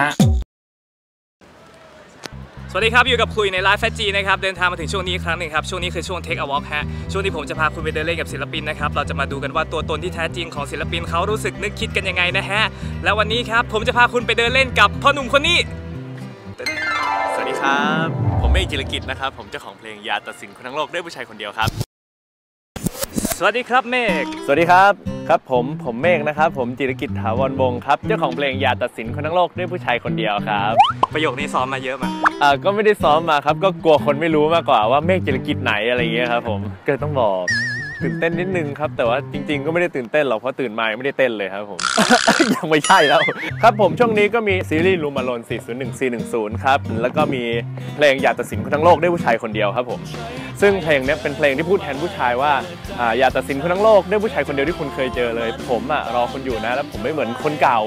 ฮะสวัสดีครับอยู่กับคุยในไลฟ์แฟจีนะครับเดินทางมาถึงช่วงนี้ครั้งหนึ่งครับช่วงนี้คือช่วงเทคอวอล์กฮะช่วงนี้ผมจะพาคุณไปเดินเล่นกับศิลปินนะครับเราจะมาดูกันว่าตัวตนที่แท้จริงของศิลปินเขารู้สึกนึกคิดกันยังไงนะฮะและวันนี้ครับผมจะพาคุณไปเดินเล่นกับพ่อหนุ่มคนนี้ สวัสดีครับ ผมเมฆจิรกิจนะครับ ผมเจ้าของเพลงยาตัดสินคนทั้งโลกด้วยผู้ชายคนเดียวครับ สวัสดีครับเมฆสวัสดีครับ ครับผมผมเมฆนะครับ ผมจิรกิจถาวรวงศ์ครับ เจ้าของเพลงยาตัดสินคนทั้งโลกด้วยผู้ชายคนเดียวครับ ประโยคนี้ซ้อมมาเยอะมั้ยอ่าก็ไม่ได้ซ้อมมาครับ ก็กลัวคนไม่รู้มากกว่าว่าเมฆจิรกิจไหนอะไรเงี้ยครับผมก็เลยต้องบอก ตื่นเต้นนิดนึงครับ แต่ว่าจริง ๆ ก็ไม่ได้ตื่นเต้นหรอกเพราะตื่นมายังไม่ได้เต้นเลยครับผม ยังไม่ใช่แล้ว ครับผมช่วงนี้ก็มีซีรีส์ลูมาโลน401 410 ครับ แล้วก็มีเพลงอยากตัดสินคนทั้งโลกด้วยผู้ชายคนเดียวครับผม ซึ่งเพลงเนี้ยเป็นเพลงที่พูดแทนผู้ชายว่าอ่าอย่าตัดสินคนทั้งโลกด้วยผู้ชายคนเดียวที่คุณเคยเจอเลย ผมอะรอคุณอยู่นะ แล้วผมไม่เหมือนคนเก่า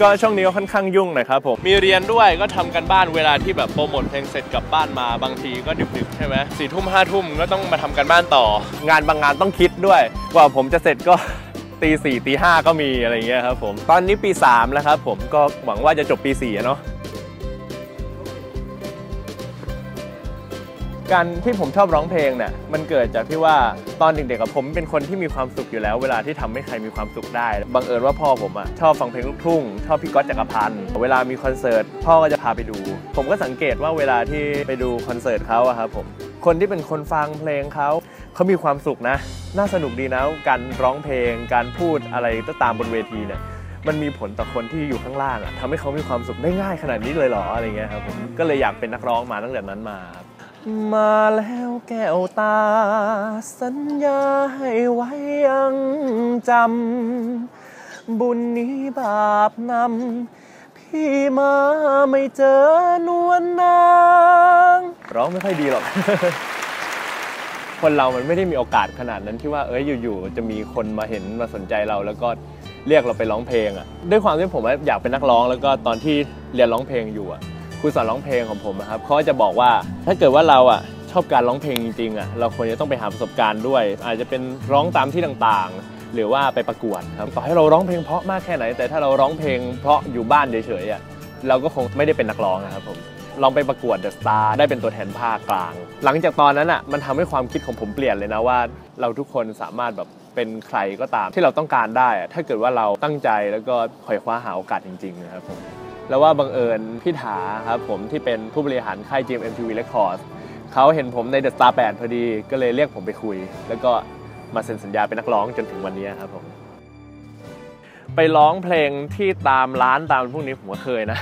ก็ช่วงนี้ก็ค่อนข้างยุ่งหน่อยครับผม มีเรียนด้วยก็ทำกันบ้านเวลาที่แบบโปรโมทเพลงเสร็จกลับบ้านมาบางทีก็ดึกๆใช่ไหมสี่ทุ่มห้าทุ่มก็ต้องมาทำกันบ้านต่อ งานบางงานต้องคิดด้วยกว่าผมจะเสร็จก็ตีสี่ตีห้าก็มีอะไรเงี้ยครับผม ตอนนี้ปี 3 แล้วครับผมก็หวังว่าจะจบปี4เนาะ การที่ผมชอบร้องเพลงเนี่ยมันเกิดจากที่ว่าตอนเด็กๆกับผมเป็นคนที่มีความสุขอยู่แล้ว เวลาที่ทำให้ใครมีความสุขได้บังเอิญว่าพ่อผมอะชอบฟังเพลงลูกทุ่งชอบพี่ก๊อตจักรพันธ์เวลามีคอนเสิร์ตพ่อก็จะพาไปดู ผมก็สังเกตว่าเวลาที่ไปดูคอนเสิร์ตเขาอะครับผมคนที่เป็นคนฟังเพลงเขาเขามีความสุขนะ น่าสนุกดีนะการร้องเพลง การพูดอะไรก็ตามบนเวทีเนี่ยมันมีผลต่อคนที่อยู่ข้างล่างอะทำให้เขามีความสุขได้ง่ายขนาดนี้เลยเหรออะไรเงี้ยครับผมก็เลยอยากเป็นนักร้องมาตั้งแต่นั้นมาครับ มาแล้วแก้วตา สัญญาให้ไว้ยังจำ บุญนี้บาปนำ พี่มาไม่เจอนวลนาง ร้องไม่ค่อยดีหรอก คนเรามันไม่ได้มีโอกาสขนาดนั้นที่ว่าเอ้ยอยู่ๆจะมีคนมาเห็นมาสนใจเราแล้วก็เรียกเราไปร้องเพลงอะด้วยความที่ผมอยากเป็นนักร้องแล้วก็ตอนที่เรียนร้องเพลงอยู่อะ ครูสอนร้องเพลงของผมอะครับเขาจะบอกว่าถ้าเกิดว่าเราอะชอบการร้องเพลงจริงๆอะเราควรจะต้องไปหาประสบการณ์ด้วย อาจจะเป็นร้องตามที่ต่างๆ หรือว่าไปประกวดครับต่อให้เราร้องเพลงเพราะมากแค่ไหน แต่ถ้าเราร้องเพลงเพราะอยู่บ้านเฉยๆอะเราก็คงไม่ได้เป็นนักร้องอะครับผมลองไปประกวดเดอะสตาร์ได้เป็นตัวแทนภาคกลาง หลังจากตอนนั้นอะมันทำให้ความคิดของผมเปลี่ยนเลยนะว่า เราทุกคนสามารถแบบเป็นใครก็ตามที่เราต้องการได้ ถ้าเกิดว่าเราตั้งใจแล้วก็ขอยคว้าหาโอกาสจริงๆนะครับผม แล้วว่าบังเอิญพี่ถาครับผมที่เป็นผู้บริหารค่าย GMMTV Records เขาเห็นผมใน The Star 8 พอดีก็เลยเรียกผมไปคุย แล้วก็มาเซ็นสัญญาเป็นนักร้องจนถึงวันนี้ครับผมไปร้องเพลงที่ตามร้านตามพวกนี้ผมก็เคยนะ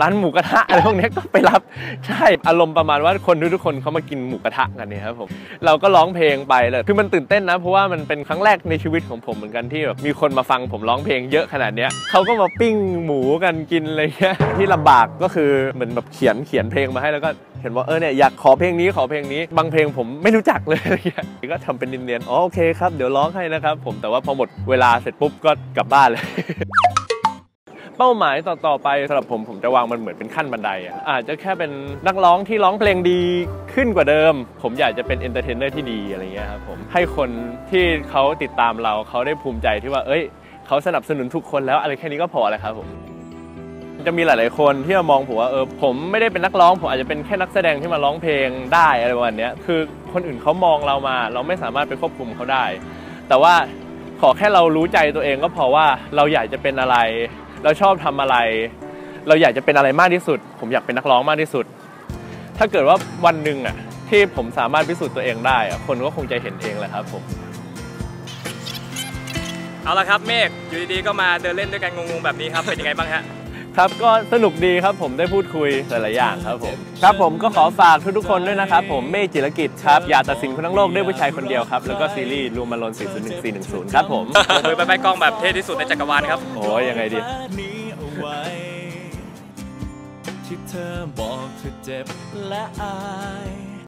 ร้านหมูกระทะอะไรพวกนี้ก็ไปรับใช่อารมณ์ประมาณว่าคนทุกๆคนเขามากินหมูกระทะกันเนี่ยครับผมเราก็ร้องเพลงไปเลยคือมันตื่นเต้นนะ เพราะว่ามันเป็นครั้งแรกในชีวิตของผมเหมือนกันที่แบบมีคนมาฟังผมร้องเพลงเยอะขนาดเนี้ยเขาก็มาปิ้งหมูกันกินอะไรเงี้ยที่ลำบากก็คือเหมือนแบบเขียนเขียนเพลงมาให้แล้วก็เห็นว่าเออเนี่ยอยากขอเพลงนี้ขอเพลงนี้ บางเพลงผมไม่รู้จักเลยอะไรเงี้ยก็ทำเป็นเนียนๆอ๋อโอเคครับเดี๋ยวร้องให้นะครับผมแต่ว่าพอหมดเวลาเสร็จปุ๊บก็กลับบ้านเลย เป้าหมายต่อๆไปสำหรับผมผมจะวางมันเหมือนเป็นขั้นบันไดอะอาจจะแค่เป็นนักร้องที่ร้องเพลงดีขึ้นกว่าเดิม ผมอยากจะเป็นเอนเตอร์เทนเนอร์ที่ดีอะไรเงี้ยครับผมให้คนที่เขาติดตามเราเขาได้ภูมิใจที่ว่า เอ้ยเขาสนับสนุนทุกคนแล้วอะไรแค่นี้ก็พอแล้วครับผมจะมีหลาย ๆ คนที่มามองผมว่าเออผมไม่ได้เป็นนักร้อง ผมอาจจะเป็นแค่นักแสดงที่มาร้องเพลงได้อะไรประมาณเนี้ยคือคนอื่นเขามองเรามา เราไม่สามารถไปควบคุมเขาได้ แต่ว่าขอแค่เรารู้ใจตัวเองก็พอว่าเราอยากจะเป็นอะไร เราชอบทำอะไร เราอยากจะเป็นอะไรมากที่สุด ผมอยากเป็นนักร้องมากที่สุด ถ้าเกิดว่าวันหนึ่งอะที่ผมสามารถพิสูจน์ตัวเองได้อะคนก็คงจะเห็นเองแหละครับผมเอาละครับเมฆอยู่ดีๆก็มาเดินเล่นด้วยกันงงๆแบบนี้ครับเป็นยังไงบ้างฮะ ครับก็สนุกดีครับผมได้พูดคุยหลายๆอย่างครับผมครับผมก็ขอฝากทุกๆคนด้วยนะครับ ผมเมฆจิรกิจครับอย่าตัดสินคนทั้งโลกด้วยผู้ชายคนเดียวครับ แล้วก็ซีรีส์รูมาลน401 410 ครับผมผมมือไปไปกล้องแบบเท่ที่สุดในจักรวาลครับ โอ้ยยังไงดีนี้เอาไว้ที่เธอบอกเธอเจ็บและอาย